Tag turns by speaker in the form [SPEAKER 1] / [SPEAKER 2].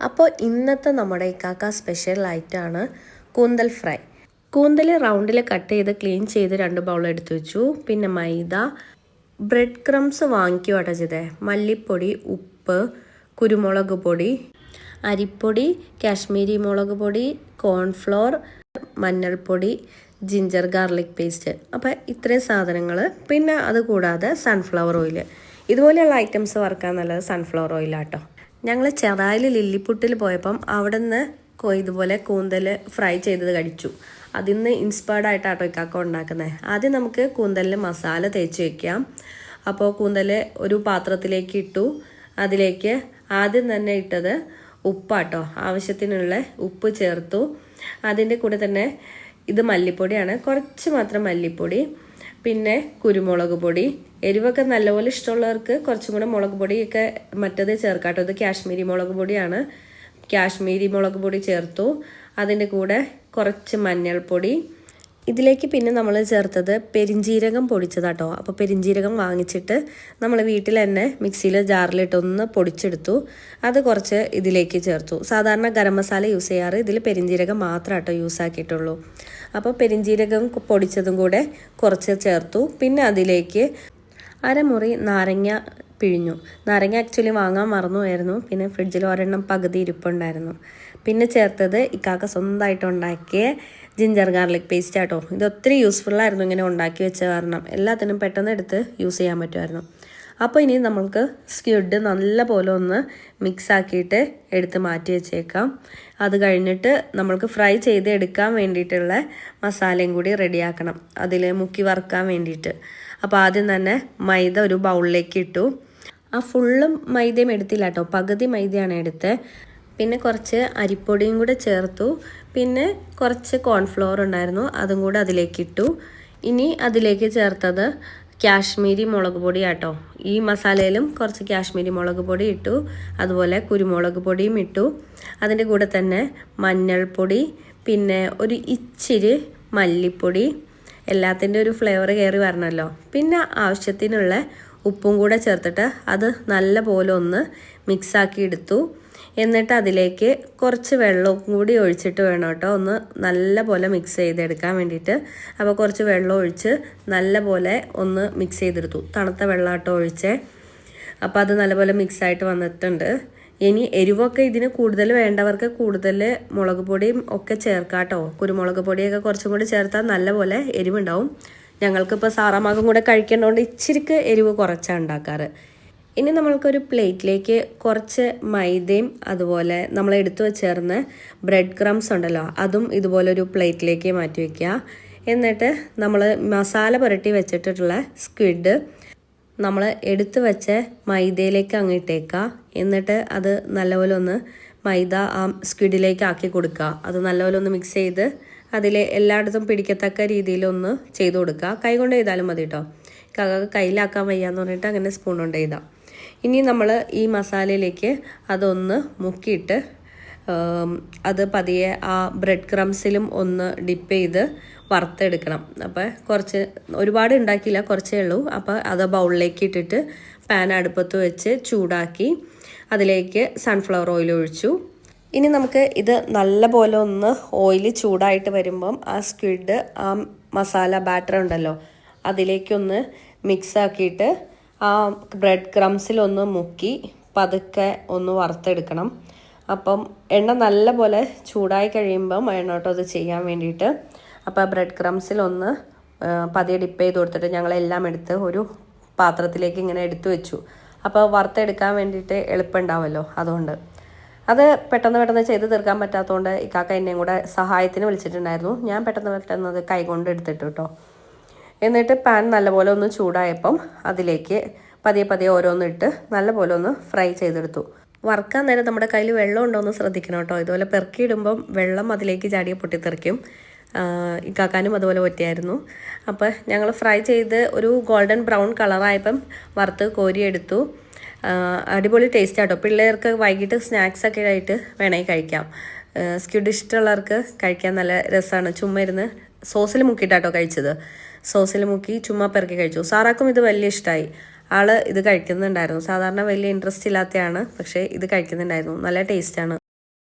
[SPEAKER 1] അപ്പോൾ ഇന്നത്തെ നമ്മുടെ ഇക്കാക്ക സ്പെഷ്യൽ ആയിട്ടാണ് കൂന്തൽ ഫ്രൈ. കൂന്തൽ റൗണ്ടിൽ കട്ട് ചെയ്ത് ക്ലീൻ ചെയ്ത് രണ്ട് ബൗൾ എടുത്തു വെച്ചു. പിന്നെ മൈദ ബ്രെഡ് ക്രംസ് വാങ്ങിക്കും അടച്ചത് മല്ലിപ്പൊടി ഉപ്പ് കുരുമുളക് പൊടി അരിപ്പൊടി കാശ്മീരി മുളക് പൊടി കോൺഫ്ലോർ മഞ്ഞൾപ്പൊടി ജിഞ്ചർ ഗാർലിക് പേസ്റ്റ് അപ്പോൾ ഇത്രയും സാധനങ്ങൾ പിന്നെ അതുകൂടാതെ സൺഫ്ലവർ ഓയിൽ ഇതുപോലെയുള്ള ഐറ്റംസ് വറുക്കാൻ നല്ലത് സൺഫ്ലവർ ഓയിലാട്ടോ ഞങ്ങൾ ചെറായിൽ ലില്ലിപ്പുട്ടിൽ പോയപ്പം അവിടെ നിന്ന് ഇതുപോലെ കൂന്തൽ ഫ്രൈ ചെയ്തത് കഴിച്ചു അതിൽ നിന്ന് ഇൻസ്പയർഡ് ആയിട്ടാട്ടോ ഇക്കാക്ക ഉണ്ടാക്കുന്നത് ആദ്യം നമുക്ക് കൂന്തലിൽ മസാല തേച്ച് വയ്ക്കാം അപ്പോൾ കൂന്തൽ ഒരു പാത്രത്തിലേക്ക് ഇട്ടു. അതിലേക്ക് ആദ്യം തന്നെ ഇട്ടത് ഉപ്പാട്ടോ. ആവശ്യത്തിനുള്ള ഉപ്പ് ചേർത്തു. അതിന്റെ കൂടെ തന്നെ ഇത് മല്ലിപ്പൊടിയാണ്. കുറച്ച് മാത്രം മല്ലിപ്പൊടി. പിന്നെ കുരുമുളക് പൊടി. എരിവൊക്കെ നല്ലപോലെ ഇഷ്ടമുള്ളവർക്ക് കുറച്ചും കൂടെ മുളക് പൊടിയൊക്കെ മറ്റത് ചേർക്കാട്ടോ. ഇത് കാശ്മീരി മുളക് പൊടിയാണ്. കാശ്മീരി മുളക് പൊടി ചേർത്തു. അതിന്റെ കൂടെ കുറച്ച് മഞ്ഞൾപ്പൊടി. ഇതിലേക്ക് പിന്നെ നമ്മൾ ചേർത്തത് പെരിഞ്ജീരകം പൊടിച്ചതാട്ടോ. അപ്പോൾ പെരിഞ്ജീരകം വാങ്ങിച്ചിട്ട് നമ്മൾ വീട്ടിൽ തന്നെ മിക്സിയിൽ ജാറിലിട്ടൊന്ന് പൊടിച്ചെടുത്തു. അത് കുറച്ച് ഇതിലേക്ക് ചേർത്തു. സാധാരണ ഗരം മസാല യൂസ് ചെയ്യാറ്. ഇതിൽ പെരിഞ്ജീരകം മാത്രം കേട്ടോ യൂസ് ആക്കിയിട്ടുള്ളൂ അപ്പോൾ പെരിഞ്ജീരകം പൊടിച്ചതും കൂടെ കുറച്ച് ചേർത്തു. പിന്നെ അതിലേക്ക് അരമുറി നാരങ്ങ പിഴിഞ്ഞു. നാരങ്ങ ആക്ച്വലി വാങ്ങാൻ മറന്നുമായിരുന്നു പിന്നെ ഫ്രിഡ്ജിൽ ഒരെണ്ണം പകുതി ഇരിപ്പുണ്ടായിരുന്നു. പിന്നെ ചേർത്തത് ഇക്കാക്ക സ്വന്തമായിട്ട് ഉണ്ടാക്കിയ ജിഞ്ചർ ഗാർലിക് പേസ്റ്റ് ആട്ടോ. ഇത് ഒത്തിരി യൂസ്ഫുൾ ആയിരുന്നു ഇങ്ങനെ ഉണ്ടാക്കി വെച്ച കാരണം. എല്ലാത്തിനും പെട്ടെന്ന് എടുത്ത് യൂസ് ചെയ്യാൻ പറ്റുമായിരുന്നു. അപ്പോൾ ഇനി നമ്മൾക്ക് സ്ക്യൂഡ് നല്ല പോലെ ഒന്ന് മിക്സ് ആക്കിയിട്ട് എടുത്ത് മാറ്റി വെച്ചേക്കാം. അത് കഴിഞ്ഞിട്ട് നമ്മൾക്ക് ഫ്രൈ ചെയ്ത് എടുക്കാൻ വേണ്ടിയിട്ടുള്ള മസാലയും കൂടി റെഡിയാക്കണം. അതിൽ മുക്കി വറുക്കാൻ വേണ്ടിയിട്ട്. അപ്പോൾ ആദ്യം തന്നെ മൈദ ഒരു ബൗളിലേക്ക് ഇട്ടു. ആ ഫുള്ളും മൈദയും എടുത്തില്ല കേട്ടോ. പകുതി മൈദയാണ് എടുത്തത് പിന്നെ കുറച്ച് അരിപ്പൊടിയും കൂടെ ചേർത്തു. പിന്നെ കുറച്ച് കോൺഫ്ലോർ ഉണ്ടായിരുന്നു. അതും കൂടെ അതിലേക്ക് ഇട്ടു. ഇനി അതിലേക്ക് ചേർത്തത് കാശ്മീരി മുളക് പൊടി ആട്ടോ. ഈ മസാലയിലും കുറച്ച് കാശ്മീരി മുളക് പൊടി ഇട്ടു. അതുപോലെ കുരുമുളക് പൊടിയും ഇട്ടു. അതിന്റെ കൂടെ തന്നെ മഞ്ഞൾപ്പൊടി പിന്നെ ഒരു ഇച്ചിരി മല്ലിപ്പൊടി. എല്ലാത്തിന്റെ ഒരു ഫ്ലേവർ കയറി വരണമല്ലോ. പിന്നെ ആവശ്യത്തിനുള്ള ഉപ്പും കൂടെ ചേർത്തിട്ട് അത് നല്ല പോലെ ഒന്ന് മിക്സാക്കി എടുത്തു. എന്നിട്ട് അതിലേക്ക് കുറച്ച് വെള്ളവും കൂടി ഒഴിച്ചിട്ട് വേണം കേട്ടോ. ഒന്ന് നല്ല പോലെ മിക്സ് ചെയ്തെടുക്കാൻ വേണ്ടിയിട്ട്. അപ്പോൾ കുറച്ച് വെള്ളം ഒഴിച്ച് നല്ല പോലെ ഒന്ന് മിക്സ് ചെയ്തെടുത്തു. തണുത്ത വെള്ളം കേട്ടോ ഒഴിച്ചേ. അപ്പോൾ അത് നല്ലപോലെ മിക്സായിട്ട് വന്നിട്ടുണ്ട്. ഇനി എരിവൊക്കെ ഇതിന് കൂടുതൽ വേണ്ടവർക്ക് കൂടുതൽ മുളക് പൊടിയും ഒക്കെ ചേർക്കാട്ടോ കുരുമുളക് പൊടിയൊക്കെ കുറച്ചും കൂടി ചേർത്താൽ നല്ലപോലെ എരിവുണ്ടാവും. ഞങ്ങൾക്കിപ്പോൾ സാറാമാകും കൂടെ കഴിക്കേണ്ടതുകൊണ്ട് ഇച്ചിരിക്ക് എരിവ് കുറച്ചാണ് ഉണ്ടാക്കാറ്. ഇനി നമ്മൾക്കൊരു പ്ലേറ്റിലേക്ക് കുറച്ച് മൈദയും അതുപോലെ നമ്മൾ എടുത്തു വെച്ചേർന്ന ബ്രെഡ് ക്രംസ് ഉണ്ടല്ലോ അതും ഇതുപോലെ ഒരു പ്ലേറ്റിലേക്ക് മാറ്റി വയ്ക്കുക എന്നിട്ട് നമ്മൾ മസാല പുരട്ടി വെച്ചിട്ടുള്ള സ്ക്വിഡ് നമ്മൾ എടുത്തു വെച്ച മൈദയിലേക്ക് അങ്ങ് ഇട്ടേക്കുക. എന്നിട്ട് അത് നല്ലപോലെ ഒന്ന് മൈദ ആ സ്ക്വിഡിലേക്ക് ആക്കി കൊടുക്കുക. അത് നല്ലപോലെ ഒന്ന് മിക്സ് ചെയ്ത് അതിൽ എല്ലായിടത്തും പിടിക്കത്തക്ക രീതിയിലൊന്ന് ചെയ്ത് കൊടുക്കുക. കൈ കൊണ്ട് ചെയ്താലും മതി കേട്ടോ കയ്യിലാക്കാൻ വയ്യാന്ന് പറഞ്ഞിട്ട് അങ്ങനെ സ്പൂൺ കൊണ്ട് ചെയ്താൽ ഇനി നമ്മൾ ഈ മസാലയിലേക്ക് അതൊന്ന് മുക്കിയിട്ട് അത് പതിയെ ആ ബ്രെഡ് ക്രംസിലും ഒന്ന് ഡിപ്പ് ചെയ്ത് വറുത്തെടുക്കണം. അപ്പോൾ കുറച്ച് ഒരുപാട് ഉണ്ടാക്കിയില്ല കുറച്ചേ ഉള്ളൂ. അപ്പോൾ അത് ബൗളിലേക്ക് ഇട്ടിട്ട് പാൻ അടുപ്പത്ത് വെച്ച് ചൂടാക്കി അതിലേക്ക് സൺഫ്ലവർ ഓയിൽ ഒഴിച്ചു. ഇനി നമുക്ക് ഇത് നല്ലപോലെ ഒന്ന് ഓയിൽ ചൂടായിട്ട് വരുമ്പം ആ സ്ക്വിഡ് ആ മസാല ബാറ്റർ ഉണ്ടല്ലോ അതിലേക്കൊന്ന് മിക്സ് ആക്കിയിട്ട് ആ ബ്രെഡ് ക്രംസിലൊന്ന് മുക്കി പതുക്കെ ഒന്ന് വറുത്തെടുക്കണം. അപ്പം എണ്ണ നല്ല പോലെ ചൂടായി കഴിയുമ്പം വേണം കേട്ടോ അത് ചെയ്യാൻ വേണ്ടിയിട്ട് അപ്പോൾ ബ്രെഡ് ക്രംസിലൊന്ന് പതിയെ ഡിപ്പ് ചെയ്ത് കൊടുത്തിട്ട് ഞങ്ങളെല്ലാം എടുത്ത് ഒരു പാത്രത്തിലേക്ക് ഇങ്ങനെ എടുത്തു വെച്ചു. അപ്പോൾ വറുത്തെടുക്കാൻ വേണ്ടിയിട്ട് എളുപ്പമുണ്ടാവുമല്ലോ അതുകൊണ്ട്. അത് പെട്ടെന്ന് പെട്ടെന്ന് ചെയ്ത് തീർക്കാൻ പറ്റാത്തതുകൊണ്ട് ഇക്കാക്ക എന്നെയും കൂടെ സഹായത്തിന് വിളിച്ചിട്ടുണ്ടായിരുന്നു. ഞാൻ പെട്ടെന്ന് പെട്ടെന്ന് അത് കൈകൊണ്ട് എടുത്തിട്ട് കേട്ടോ. എന്നിട്ട് പാൻ നല്ലപോലെ ഒന്ന് ചൂടായപ്പം അതിലേക്ക് പതിയെ പതിയെ ഓരോന്നിട്ട് നല്ലപോലെ ഒന്ന് ഫ്രൈ ചെയ്തെടുത്തു. വറുക്കാൻ നേരം നമ്മുടെ കയ്യിൽ വെള്ളം ഉണ്ടോ എന്ന് ശ്രദ്ധിക്കണം കേട്ടോ. ഇതുപോലെ പെറുക്കിയിടുമ്പം വെള്ളം അതിലേക്ക് ചാടിയെ പൊട്ടിത്തെറിക്കും. ഇക്കാക്കാനും അതുപോലെ പറ്റിയായിരുന്നു. അപ്പോൾ ഞങ്ങൾ ഫ്രൈ ചെയ്ത് ഒരു ഗോൾഡൻ ബ്രൗൺ കളറായപ്പം വറുത്ത് കോരിയെടുത്തു. അടിപൊളി ടേസ്റ്റ് ആട്ടോ. പിള്ളേർക്ക് വൈകിട്ട് സ്നാക്സൊക്കെ ആയിട്ട് വേണമെങ്കിൽ കഴിക്കാം. സ്ക്യൂഡ് ഇഷ്ടമുള്ളവർക്ക് കഴിക്കാൻ നല്ല രസമാണ് ചുമ്മാ ഇരുന്ന് സോസിൽ മുക്കിയിട്ടാട്ടോ കഴിച്ചത്. സോസിൽ മുക്കി ചുമ്മാ പെറുക്കി കഴിച്ചു. സാറാക്കും ഇത് വലിയ ഇഷ്ടമായി ആൾ ഇത് കഴിക്കുന്നുണ്ടായിരുന്നു. സാധാരണ വലിയ ഇൻട്രസ്റ്റ് ഇല്ലാത്തതാണ് പക്ഷേ ഇത് കഴിക്കുന്നുണ്ടായിരുന്നു. നല്ല ടേസ്റ്റാണ്